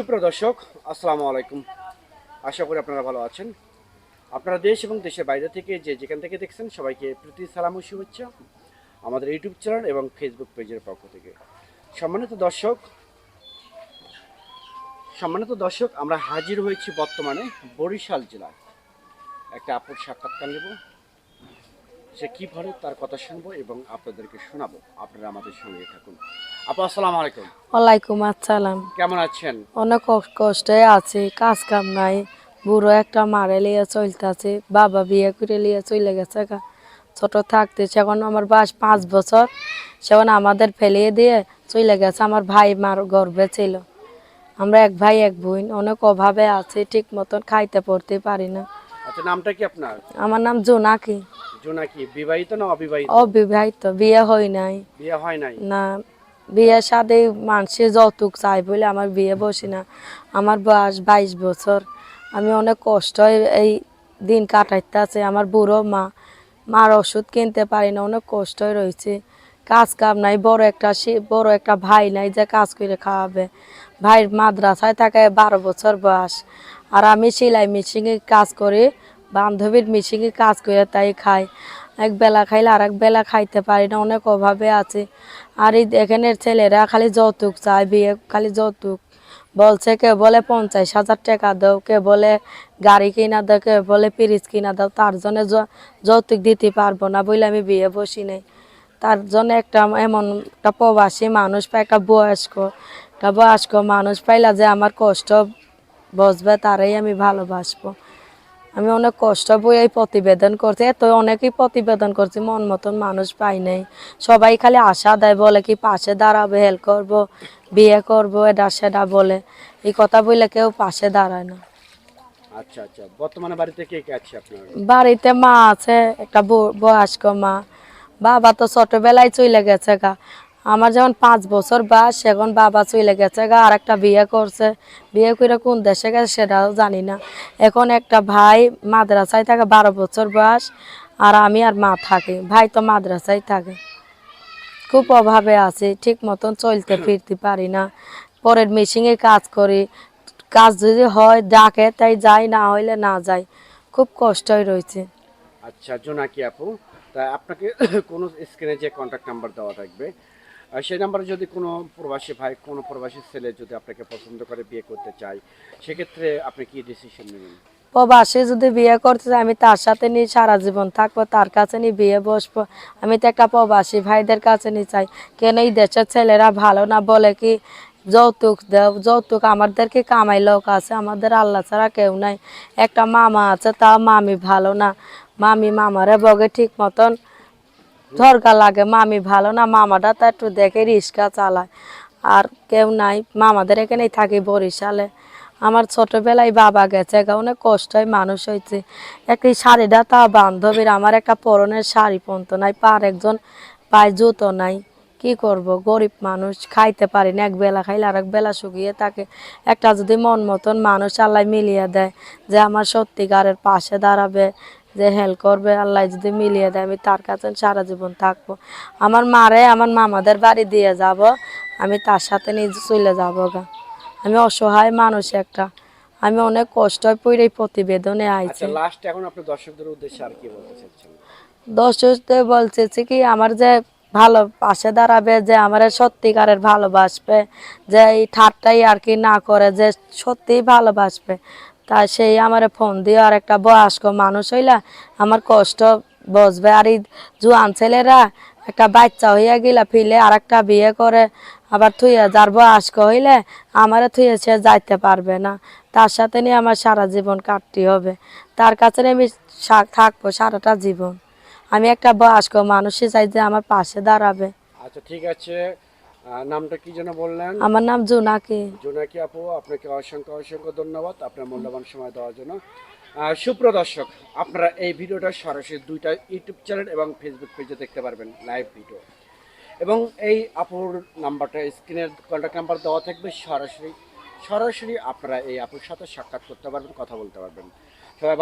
সুপ্রিয় দর্শক, আসসালামু আলাইকুম। আশা করি আপনারা ভালো আছেন। আপনারা দেশ এবং দেশের বাইরে থেকে যে যেখান থেকে দেখছেন, সবাইকে প্রীতি, সালাম ও শুভেচ্ছা আমাদের ইউটিউব চ্যানেল এবং ফেসবুক পেজের পক্ষ থেকে। সম্মানিত দর্শক সম্মানিত দর্শক, আমরা হাজির হয়েছি বর্তমানে বরিশাল জেলায়। একটা আপুর সাক্ষাৎকার নেব। সে কী ভালো তার কথা শুনব এবং আপনাদেরকে শোনাবো। আপনারা আমাদের সঙ্গে থাকুন। আপু আসসালামু আলাইকুম। ওয়ালাইকুম আসসালাম। কেমন আছেন? অনেক কষ্টে আছি কাজ কাম নাই। বুড়ো একটা মারে লিয়ে চলতেছে বাবা বিয়ে করে লিয়ে চলে গেছে ছোট থাকতে সেখন আমার বয়স পাঁচ বছর। সেখন আমাদের ফেলিয়ে দিয়ে চলে গেছে আমার ভাই মার গর্বে ছিল। আমরা এক ভাই এক বোন অনেক অভাবে আছি ঠিক মতন খাইতে পড়তে পারি না। আচ্ছা নামটা কি আপনার? আমার নাম জোনাকি। জোনাকি বিবাহিত না অবিবাহিত? অবিবাহিত বিয়ে হয় নাই। বিয়ে হয় নাই? না বিয়ের সাথে মানুষে যৌতুক চাই বলে আমার বিয়ে বসি না। আমার বয়স বাইশ বছর। আমি অনেক কষ্ট এই দিন কাটাইতে আছে। আমার বুড়ো মা মার ওষুধ কিনতে পারি না অনেক কষ্টই রয়েছে। কাজ কাম নাই বড় একটা বড় একটা ভাই নাই যে কাজ করে খাওয়াবে। ভাইয়ের মাদ্রাসায় থাকে বারো বছর বয়স। আর আমি সেলাই মেশিনে কাজ করি, বান্ধবীর মেশিনে কাজ করে, তাই খাই। এক বেলা খাইলে আর এক বেলা খাইতে পারি না, অনেক অভাবে আছে। আর এই এখানের ছেলেরা খালি যৌতুক চায়, বিয়ে খালি যৌতুক। বলছে কে বলে পঞ্চাশ হাজার টাকা দাও কে বলে গাড়ি কিনা দাও কে বলে পিরিচ কিনা দাও, তার জন্য যৌতুক দিতে পারব না বলে আমি বিয়ে বসি নাই। তার জন্য একটা এমন একটা প্রবাসী মানুষ পাই একটা বয়স্ক একটা বয়স্ক মানুষ পাইলা যে আমার কষ্ট বসবে তারাই আমি ভালোবাসবো। আমি অনেক কষ্ট বই এই প্রতিবেদন করছি। এত অনেকেই প্রতিবেদন করছি মন মতন মানুষ পাই নাই। সবাই খালি আশা দেয় বলে কি পাশে দাঁড়াবে হেল্প করব বিয়ে করব এটা সেটা বলে। এই কথা বললে কেউ পাশে দাঁড়ায় না। আচ্ছা আচ্ছা। বর্তমানে বাড়িতে কে কে আছে আপনার? বাড়িতে মা আছে একটা বয়স্ক মা। বাবা তো ছোটবেলায় চলে গেছে গা। আমার যেমন পাঁচ বছর বয়স, এখন বাবা চলে গেছে গা আর একটা বিয়ে করছে। বিয়ে করে কোন দেশে গেছে সেটাও জানি না। এখন একটা ভাই মাদ্রাসায় থাকে, বারো বছর বয়স, আর আমি আর মা থাকি। ভাই তো মাদ্রাসায় থাকে। খুব অভাবে আছি, ঠিক মতন চলতে ফিরতে পারি না। পরের মেশিনে কাজ করি। কাজ যদি হয়, ডাকে, তাই যাই, না হইলে না যাই। খুব কষ্টই রয়েছে। আচ্ছা জোনাকি আপু, তা আপনাকে কোনো স্ক্রিনে যে কন্ট্যাক্ট নাম্বার দেওয়া থাকবে সেই নাম্বারে যদি কোনো প্রবাসী ভাই, কোনো প্রবাসী ছেলে যদি আপনাকে পছন্দ করে বিয়ে করতে চায়, সেক্ষেত্রে আপনি কি ডিসিশন নেবেন? প্রবাসী যদি বিয়ে করতে চায়, আমি তার সাথে নিয়ে সারা জীবন থাকব, তার কাছে নিয়ে বিয়ে বসবো। আমি তো একটা প্রবাসী ভাইদের কাছে নিয়ে চাই। কেন এই দেশের ছেলেরা ভালো না বলে কি যৌতুক দেও যৌতুক আমাদেরকে কামাই লোক আছে, আমাদের আল্লাহ ছাড়া কেউ নাই। একটা মামা আছে তা মামি ভালো না। মামি মামারে বগে ঠিক মতন দরকার লাগে। মামি ভালো না, মামাটা তো একটু দেখে রিক্সা চালায়। আর কেউ নাই, মামাদের এখানেই থাকি বরিশালে। আমার ছোটবেলায় বাবা গেছে অনেক কষ্ট হয় মানুষ হয়েছে। একটি শাড়িটা তা বান্ধবীর, আমার একটা পরনের শাড়ি পরতো নাই পার একজন পায়ে জুতো নাই। কি করব? গরিব মানুষ, খাইতে পারি না, এক বেলা খাইলে আর এক বেলা শুকিয়ে থাকে। একটা যদি মন মতন মানুষ আল্লাহ মিলিয়ে দেয় যে আমার সত্যিকারের পাশে দাঁড়াবে যে হেল্প করবে আল্লাহ যদি মিলিয়ে দেয় আমি তার কাছে সারা জীবন থাকব। আমার মারে আমার মামাদের বাড়ি দিয়ে যাব আমি তার সাথে নিজে চলে যাব গা। আমি অসহায় মানুষ একটা। আমি অনেক কষ্ট পড়ে এই প্রতিবেদনে আইছি। আচ্ছা লাস্ট এখন আপনি দর্শকদের উদ্দেশ্যে আর কি বলতে চাচ্ছেন? দর্শকদের বলতেছি কি আমার যে ভালো পাশে দাঁড়াবে যে আমার সত্যিকারের ভালোবাসবে যে এই ঠাট্টাই আর কি না করে যে সত্যিই ভালোবাসবে তা সেই আমার ফোন দিয়ে আর একটা বয়স্ক মানুষ হইলা আমার কষ্ট বসবে আর এই জুয়ান ছেলেরা একটা বাচ্চা হইয়া গেলা, ফিলে আর একটা বিয়ে করে, আবার থুইয়া যার বয়স্ক হইলে আমারে থুইয়া সে যাইতে পারবে না। তার সাথে নিয়ে আমার সারা জীবন কাটতে হবে। তার কাছে আমি থাকব সারাটা জীবন। আমি একটা বয়স্ক মানুষই চাই যে আমার পাশে দাঁড়াবে। আচ্ছা ঠিক আছে। নামটা কি যেন বললেন? আমার নাম জোনাকি। জোনাকি আপু আপনাকে অসংখ্য অসংখ্য ধন্যবাদ আপনার মূল্যবান সময় দেওয়ার জন্য। আহ, সুপ্রিয় দর্শক আপনারা এই ভিডিওটা সরাসরি দুইটা ইউটিউব চ্যানেল এবং ফেসবুক পেজে দেখতে পারবেন লাইভ ভিডিও এবং এই আপুর নাম্বারটা স্ক্রিনের কন্ট্যাক্ট নাম্বার দেওয়া থাকবে সরাসরি সরাসরি আপনারা এই আপুর সাথে সাক্ষাৎ করতে পারবেন কথা বলতে পারবেন। সবাই